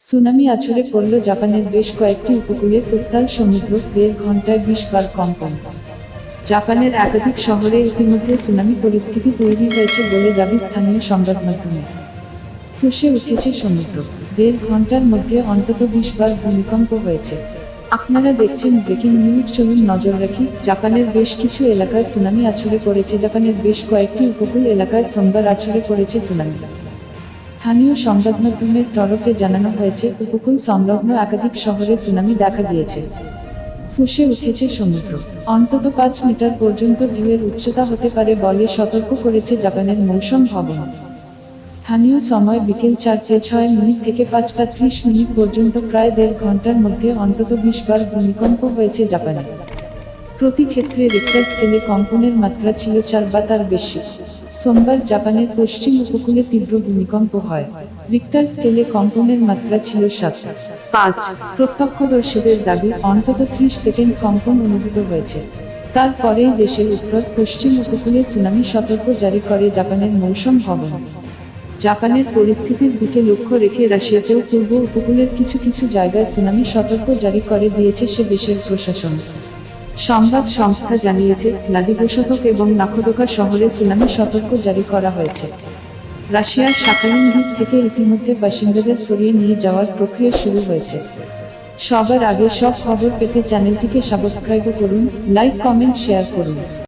Tsunami আছড়ে পড়ল জাপানের বেশ কয়েকটি উপকূলে উত্তাল সমুদ্র, দেড় ঘন্টায় বিশ বার কম্পন জাপানের একাধিক শহরে ইতিমধ্যে সুনামি পরিস্থিতি তৈরি হয়েছে বলে দাবি স্থানীয় সংবাদ মাধ্যমে। ফুসে উঠেছে সমুদ্র, দেড় ঘণ্টার মধ্যে অন্তত বিশ বার ভূমিকম্প হয়েছে। আপনারা দেখছেন ব্রেকিং নিউজ, চলুন নজর রাখি, জাপানের বেশ কিছু এলাকায় সুনামি আছড়ে পড়েছে, জাপানের বেশ কয়েকটি উপকূল এলাকায় সোমবার আছড়ে পড়েছে সুনামি। স্থানীয় সংবাদ মাধ্যমের তরফে জানানো হয়েছে, উপকূল সংলগ্ন একাধিক শহরে সুনামি দেখা দিয়েছে। ফুসে উঠেছে সমুদ্র। অন্তত পাঁচ মিটার পর্যন্ত ঢেউয়ের উচ্চতা হতে পারে বলে সতর্ক করেছে জাপানের মৌসুম ভবন। স্থানীয় সময় বিকেল চারটে ছয় মিনিট থেকে পাঁচটা ত্রিশ মিনিট পর্যন্ত প্রায় দেড় ঘণ্টার মধ্যে অন্তত বিশ বার ভূমিকম্প হয়েছে জাপানে। প্রতি ক্ষেত্রে রিক্টার স্কেলে কম্পনের মাত্রা ছিল চার বা তার বেশি। সোমবার জাপানের পশ্চিম উপকূলে তীব্র ভূমিকম্প হয়। রিক্টার স্কেলে কম্পনের মাত্রা ছিল সাত। পাঁচ, প্রত্যক্ষদর্শীদের দাবি অন্তত ত্রিশ সেকেন্ড কম্পন অনুভূত হয়েছে। তারপরেই দেশের উত্তর, পশ্চিম উপকূলে সুনামি সতর্ক জারি করে জাপানের মৌসুম ভবন। জাপানের পরিস্থিতির দিকে লক্ষ্য রেখে রাশিয়াতেও পূর্ব উপকূলের কিছু কিছু জায়গায় সুনামি সতর্ক জারি করে দিয়েছে সে দেশের প্রশাসন। সংবাদ সংস্থা জানিয়েছে ভ্লাদিভোস্তক এবং নাখোদোকা শহরে সুনামি সতর্ক জারি করা হয়েছে। রাশিয়ার সাকালিন দ্বীপ থেকে ইতিমধ্যে বাসিন্দাদের সরিয়ে নিয়ে যাওয়ার প্রক্রিয়া শুরু হয়েছে। সবার আগে সব খবর পেতে চ্যানেলটিকে সাবস্ক্রাইব করুন, লাইক, কমেন্ট, শেয়ার করুন।